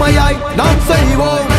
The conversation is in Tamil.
ஒற்றுமையாய் நாம் செய்வோம்.